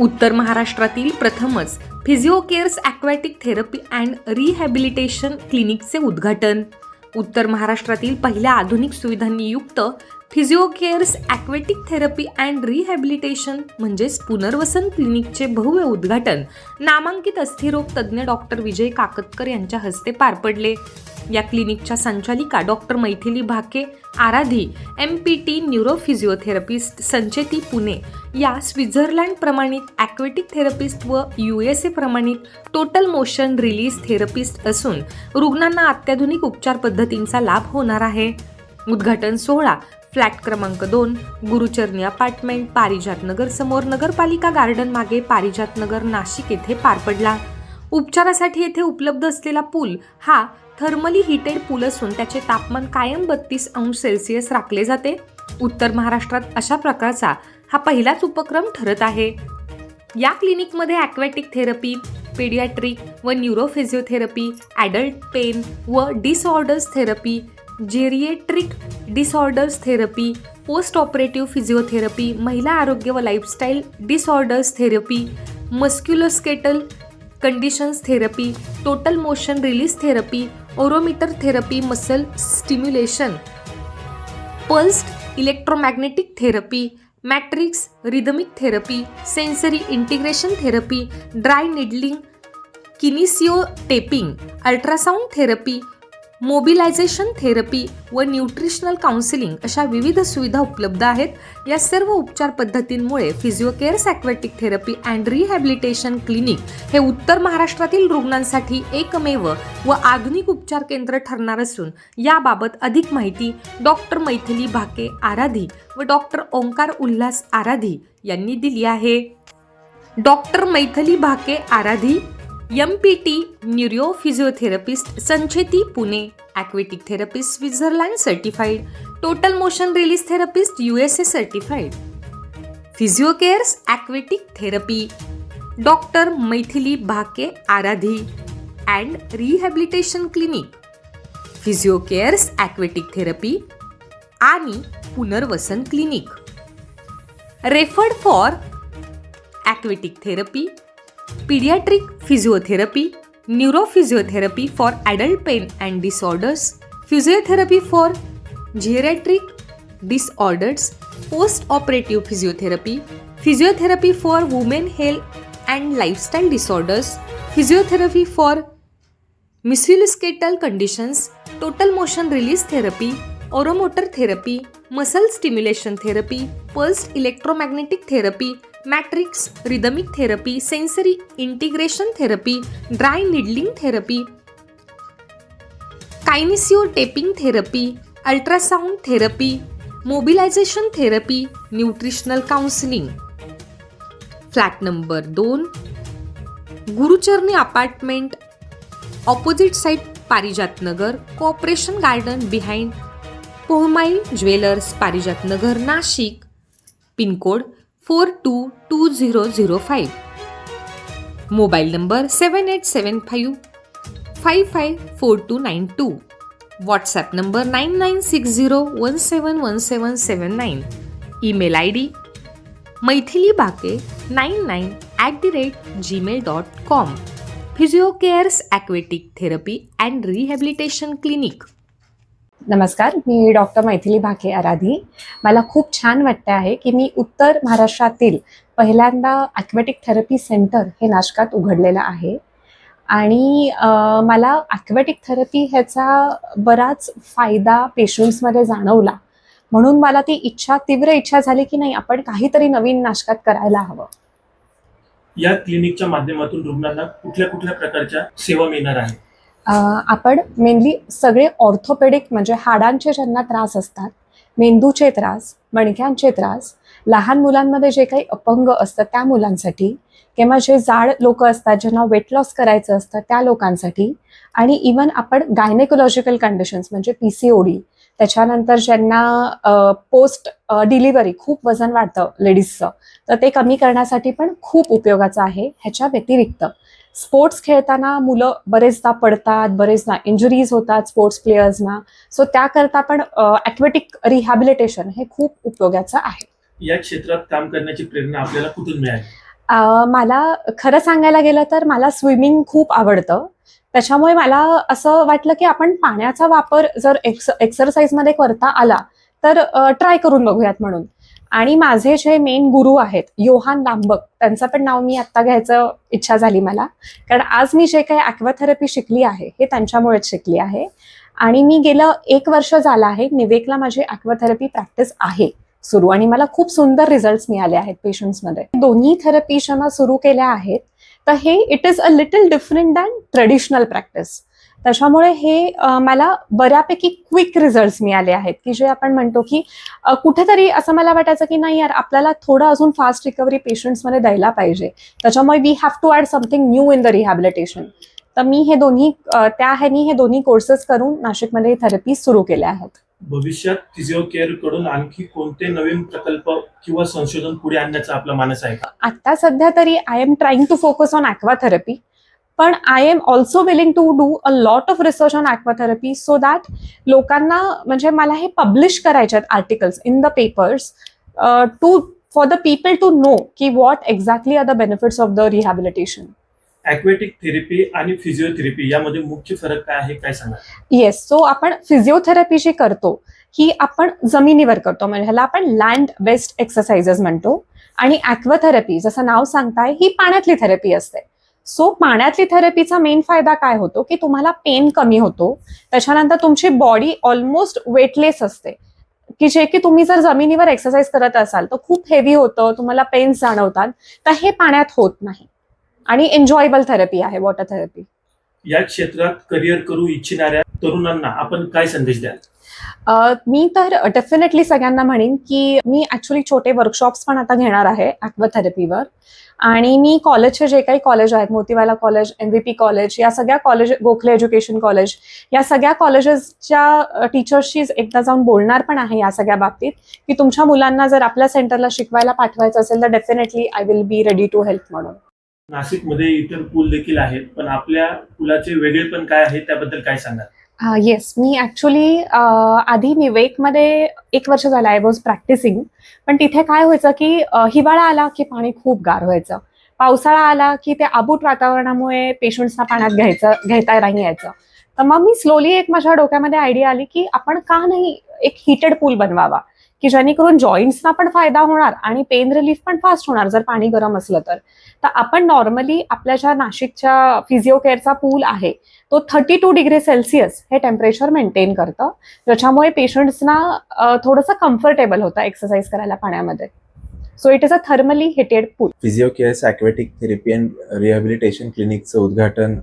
उत्तर महाराष्ट्रातील प्रथमच Physiocares aquatic therapy and rehabilitation क्लिनिकचे उद्घाटन. उत्तर महाराष्ट्रातील पहिल्या आधुनिक सुविधांनी युक्त Physiocares aquatic therapy and rehabilitation म्हणजेच पुनर्वसन क्लिनिकचे भव्य उद्घाटन. नामांकित अस्थिरोग तज्ज्ञ डॉक्टर विजय काकतकर यांच्या हस्ते पार पडले. या क्लिनिकच्या संचालिका doctor Maithili Bhake Aradhi M P T neurophysiotherapist Sancheti Pune या स्वित्झर्लंड प्रमाणित ॲक्वेटिक थेरपिस्ट व यू एस ए प्रमाणित टोटल मोशन रिलीज थेरपिस्ट असून रुग्णांना अत्याधुनिक उपचार पद्धतींचा लाभ होणार आहे. उद्घाटन सोहळा फ्लॅट क्रमांक दोन गुरुचरणी अपार्टमेंट पारिजात नगर समोर नगरपालिका गार्डन मागे पारिजात नगर नाशिक येथे पार पडला. उपचारासाठी येथे उपलब्ध असलेला पूल हा थर्मली हिटेड पूल असून त्याचे तापमान कायम बत्तीस अंश सेल्सिअस राखले जाते. उत्तर महाराष्ट्रात अशा प्रकारचा हा पहिलाच उपक्रम ठरत आहे. या क्लिनिकमध्ये ॲक्वॅटिक थेरपी पेडियाट्रिक व न्यूरोफिजिओथेरपी ॲडल्ट पेन व disorders therapy geriatric disorders therapy post operative physiotherapy महिला आरोग्य व lifestyle disorders therapy musculoskeletal conditions therapy total motion release therapy oromotor therapy muscle stimulation pulsed electromagnetic therapy matrix rhythmic therapy sensory integration therapy dry needling kinesio taping ultrasound therapy mobilisation therapy व nutritional counselling अशा विविध सुविधा उपलब्ध आहेत. या सर्व उपचार पद्धतींमुळे Physiocare's aquatic therapy and rehabilitation clinic हे उत्तर महाराष्ट्रातील रुग्णांसाठी एकमेव व आधुनिक उपचार केंद्र ठरणार असून याबाबत अधिक माहिती डॉक्टर मैथिली भाके आराधी व डॉक्टर ओंकार उल्हास आराधी यांनी दिली आहे. Doctor Maithili Bhake Aradhi M P T neuro physiotherapist Sancheti Pune aquatic therapist Switzerland certified total motion release therapist U S A certified Physiocare's aquatic therapy doctor Maithili Bhake Aradhi and rehabilitation clinic Physiocare's aquatic therapy आणि पुनर्वसन clinic referred for aquatic therapy paediatric physiotherapy, neurophysiotherapy for adult pain and disorders, physiotherapy for geriatric disorders, post-operative physiotherapy, physiotherapy for women health and lifestyle disorders, physiotherapy for musculoskeletal conditions, total motion release therapy, oromotor therapy, muscle stimulation therapy, pulsed electromagnetic therapy, matrix rhythmic therapy sensory integration therapy dry needling therapy kinesio taping therapy ultrasound therapy mobilisation therapy nutritional counselling. Flat number दोन Gurucharani apartment opposite side Parijat Nagar cooperation garden behind Pohmai jewellers Parijat Nagar Nashik pincode four two two zero zero five. Mobile number seven eight seven five five five four two nine two. WhatsApp number nine nine six zero one seven one seven seven nine. Email I D Maithili Bake nine nine at the rate Gmail dot com. Physiocare's aquatic therapy and rehabilitation clinic. नमस्कार मी doctor Maithili Bhake आराधी. मला खूप छान वाटते आहे की मी उत्तर महाराष्ट्रातील पहिल्यांदा ॲक्वॅटिक थेरपी सेंटर हे नाशकात उघडलेलं आहे. आणि मला ॲक्वॅटिक थेरपी ह्याचा बराच फायदा पेशंट्समध्ये जाणवला. म्हणून मला ती इच्छा तीव्र इच्छा झाली की नाही आपण काहीतरी नवीन नाशकात करायला हवं. या क्लिनिकच्या माध्यमातून रुग्णांना कुठल्या कुठल्या प्रकारच्या सेवा मिळणार आहे आपण मेनली सगळे ऑर्थोपेडिक म्हणजे हाडांचे ज्यांना त्रास असतात मेंदूचे त्रास मणक्यांचे त्रास लहान मुलांमध्ये जे काही अपंग असतं त्या मुलांसाठी किंवा जे जाड लोक असतात ज्यांना वेट लॉस करायचं असतं त्या लोकांसाठी. आणि इवन आपण गायनेकोलॉजिकल कंडिशन्स म्हणजे पी सी ओडी त्याच्यानंतर ज्यांना पोस्ट डिलिव्हरी खूप वजन वाढतं लेडीजचं तर ते कमी करण्यासाठी पण खूप उपयोगाचं आहे ह्याच्या व्यतिरिक्त. स्पोर्ट्स खेळताना मुलं बरेचदा पडतात बरेचदा इंजुरीज होतात स्पोर्ट्स प्लेयर्सना सो त्याकरता पण ॲक्वेटिक रिहॅबिलिटेशन हे खूप उपयोगाचं आहे. या क्षेत्रात काम करण्याची प्रेरणा आपल्याला कुठून मिळाली? मला खरं सांगायला गेलं तर मला स्विमिंग खूप आवडतं. त्याच्यामुळे मला असं वाटलं की आपण पाण्याचा वापर जर एक्स एक्सरसाइजमध्ये करता आला तर ट्राय करून बघूयात म्हणून. आणि माझे जे मेन गुरु आहेत योहान लांबक त्यांचं पण नाव मी आत्ता घ्यायचं इच्छा झाली मला. कारण आज मी जे काही ॲक्वाथेरपी शिकली आहे हे त्यांच्यामुळेच शिकली आहे. आणि मी गेलं एक वर्ष झालं आहे निवेकला माझी ॲक्वाथेरपी प्रॅक्टिस आहे सुरू. आणि मला खूप सुंदर रिझल्ट्स मिळाले आहेत पेशंट्समध्ये दोन्ही थेरपी जेव्हा सुरू केल्या आहेत तर हे it is a little different than traditional practice त्याच्यामुळे हे मला बऱ्यापैकी क्विक रिझल्ट्स मिळाले आहेत की जे आपण म्हणतो की कुठेतरी असं मला वाटायचं की नाही यार आपल्याला थोडं अजून फास्ट रिकव्हरी पेशंट्समध्ये द्यायला पाहिजे. त्याच्यामुळे we have to add something new in the rehabilitation तर मी हे दोन्ही त्या ह्यानी हे दोन्ही कोर्सेस करून नाशिकमध्ये थेरपी सुरू केल्या आहेत. भविष्यात फिजिओ केअरकडून आणखी कोणते नवीन प्रकल्प किंवा संशोधन पुढे आणण्याचा आपला मानस आहे का? आता सध्या तरी I am trying to focus on aquatherapy पण I am also willing to do a lot of research on aquatherapy so that लोकांना म्हणजे मला हे पब्लिश करायचे आहेत articles in the papers to for the people to know की what exactly are the benefits of the rehabilitation aquatic therapy आणि physiotherapy यामध्ये मुख्य फरक काय आहे काय सांगा येस सो आपण फिजिओथेरपी जी करतो ही आपण जमिनीवर करतो. म्हणजे ह्याला आपण लँड बेस्ड एक्सरसाइजेस म्हणतो. आणि ॲक्वाथेरपी जसं नाव सांगताय ही पाण्यातली थेरपी असते. सो पाण्यातली थेरपीचा मेन फायदा काय होतो की तुम्हाला पेन कमी होतो. त्याच्यानंतर तुमची बॉडी ऑलमोस्ट वेटलेस असते. की जे की तुम्ही जर जमिनीवर एक्सरसाइज करत असाल तर खूप हेवी होतं तुम्हाला पेन्स जाणवतात तर हे पाण्यात होत नाही. आणि एन्जॉयबल थेरपी आहे वॉटर थेरपी या क्षेत्रात करिअर करू इच्छिणाऱ्या तरुणांना आपण काय संदेश द्याल? अ, मी तर डेफिनेटली सगळ्यांना म्हणेन की मी ॲक्च्युली छोटे वर्कशॉप्स पण आता घेणार आहे ॲक्वाथेरपीवर आणि मी कॉलेजचे जे काही कॉलेज आहेत Motiwala college M V P college या सगळ्या कॉलेज गोखले एज्युकेशन कॉलेज या सगळ्या कॉलेजेसच्या टीचर्सशी एकदा जाऊन बोलणार पण आहे या सगळ्या बाबतीत की तुमच्या मुलांना जर आपल्या सेंटरला शिकवायला पाठवायचं असेल तर definitely I will be ready to help म्हणून. नाशिकमध्ये इतर पूल देखील आहेत पण आपल्या पुलाचे वेगळेपण काय आहे त्याबद्दल काय सांगा येस मी ॲक्च्युली आधी निवेकमध्ये एक वर्ष झालं आय वॉज प्रॅक्टिसिंग पण तिथे काय व्हायचं की हिवाळा आला की पाणी खूप गार व्हायचं. पावसाळा आला की ते आबूट वातावरणामुळे पेशंट्सना पाण्यात घ्यायचं घेता नाही यायचं. तर मग मी स्लोली एक माझ्या डोक्यामध्ये आयडिया आली की आपण का नाही एक हिटेड पूल बनवावा. की जेणेकरून जॉईंट्सना पण फायदा होणार आणि पेन रिलीफ पण फास्ट होणार जर पाणी गरम असलं तर. तर आपण नॉर्मली आपल्या ज्या नाशिकच्या फिजिओ केअरचा पूल आहे तो थर्टी टू डिग्री सेल्सिअस हे टेम्परेचर मेंटेन करतं. ज्याच्यामुळे पेशंट्सना थोडंसं कम्फर्टेबल होतं एक्सरसाइज करायला पाण्यामध्ये. So it is a thermally heated pool Physiocare's aquatic therapy and rehabilitation क्लिनिकचं उद्घाटन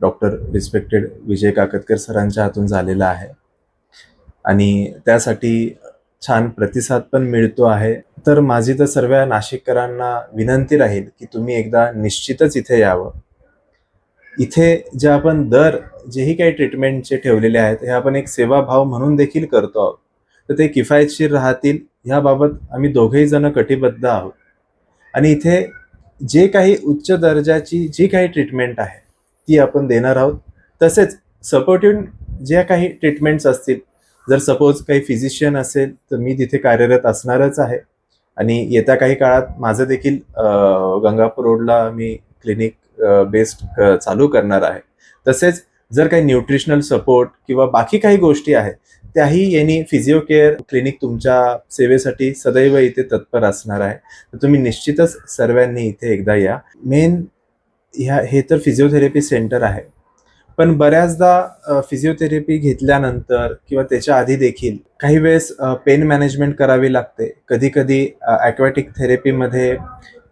डॉक्टर रिस्पेक्टेड विजय काकतकर सरांच्या हातून झालेलं आहे. आणि त्यासाठी छान प्रतिसाद पण मिळतो आहे. तर माझी तर सर्व नाशिककरांना विनंती राहील की तुम्ही एकदा निश्चितच इथे यावं. इथे जे आपण दर जेही काही ट्रीटमेंटचे ठेवलेले आहेत हे आपण एक सेवाभाव म्हणून देखील करतो आहोत. तर ते किफायतशीर राहतील ह्याबाबत आम्ही दोघेही जण कटिबद्ध आहोत. आणि इथे जे काही उच्च दर्जाची जी काही ट्रीटमेंट आहे ती आपण देणार आहोत. तसेच सपोर्टिव्ह ज्या काही ट्रीटमेंट्स असतील जर सपोज काही फिजिशियन असेल तर मी तिथे कार्यरत असणारच आहे. आणि येत्या काही काळात माझं देखील गंगापूर रोडला मी क्लिनिक बेस्ड चालू करणार आहे. तसेच जर काही न्यूट्रिशनल सपोर्ट किंवा बाकी काही गोष्टी आहेत त्याही यांनी फिजिओ केअर क्लिनिक तुमच्या सेवेसाठी सदैव इथे तत्पर असणार आहे. तर तुम्ही निश्चितच सर्वांनी इथे एकदा या. मेन ह्या हे तर फिजिओथेरपी सेंटर आहे. पण बऱ्याचदा फिजिओथेरपी घेतल्यानंतर किंवा त्याच्या आधी देखील काही वेळेस पेन मॅनेजमेंट करावी लागते. कधी कधी ॲक्वॅटिक थेरपीमध्ये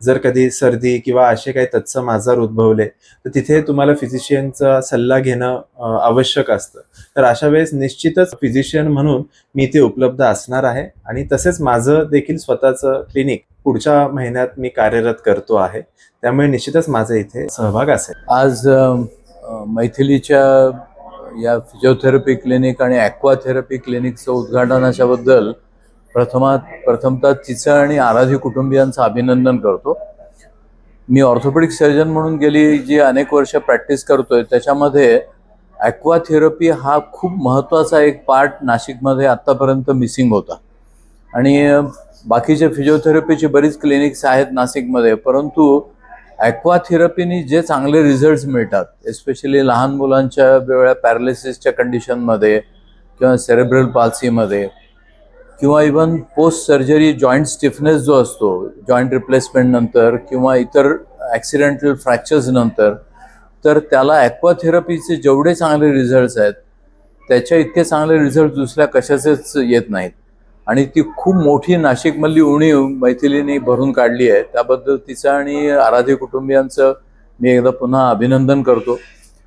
जर कधी सर्दी किंवा असे काही तत्सम आजार उद्भवले तर तिथे तुम्हाला फिजिशियनचा सल्ला घेणं आवश्यक असतं. तर अशा वेळेस निश्चितच फिजिशियन म्हणून मी इथे उपलब्ध असणार आहे आणि तसेच माझं देखील स्वतःचं क्लिनिक पुढच्या महिन्यात मी कार्यरत करतो आहे. त्यामुळे निश्चितच माझं इथे सहभाग असेल. आज मैथिलीच्या या फिजिओथेरपी क्लिनिक आणि ॲक्वाथेरपी क्लिनिकचं उद्घाटनाच्याबद्दल प्रथमात प्रथमतः तिचं आणि आराधी कुटुंबियांचं अभिनंदन करतो. मी ऑर्थोपेडिक सर्जन म्हणून गेली जी अनेक वर्ष प्रॅक्टिस करतोय त्याच्यामध्ये ॲक्वाथेरपी हा खूप महत्त्वाचा एक पार्ट नाशिकमध्ये आत्तापर्यंत मिसिंग होता. आणि बाकीचे फिजिओथेरपीची बरीच क्लिनिक्स आहेत नाशिकमध्ये परंतु ॲक्वाथेरपीनी जे चांगले रिझल्ट्स मिळतात एस्पेशली लहान मुलांच्या वेगळ्या पॅरालिसिसच्या कंडिशनमध्ये किंवा सेरेब्रल पाल्सीमध्ये किंवा even post surgery joint stiffness जो असतो जॉईंट रिप्लेसमेंट नंतर किंवा इतर ॲक्सिडेंटल फ्रॅक्चर्स नंतर तर त्याला ॲक्वाथेरपीचे जेवढे चांगले रिझल्ट्स आहेत त्याच्या इतके चांगले रिझल्ट दुसऱ्या कशाचेच येत नाहीत. आणि ती खूप मोठी नाशिकमधली उणीव मैथिलीने भरून काढली आहे. त्याबद्दल तिचं आणि आराध्य कुटुंबियांचं मी एकदा पुन्हा अभिनंदन करतो.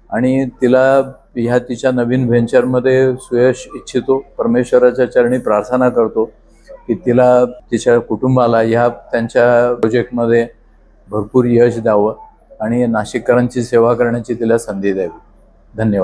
आणि तिला ह्या तिच्या नवीन व्हेंचरमध्ये सुयश इच्छितो. परमेश्वराच्या चरणी प्रार्थना करतो की तिला तिच्या कुटुंबाला ह्या त्यांच्या प्रोजेक्टमध्ये भरपूर यश द्यावं आणि नाशिककरांची सेवा करण्याची तिला संधी द्यावी. धन्यवाद.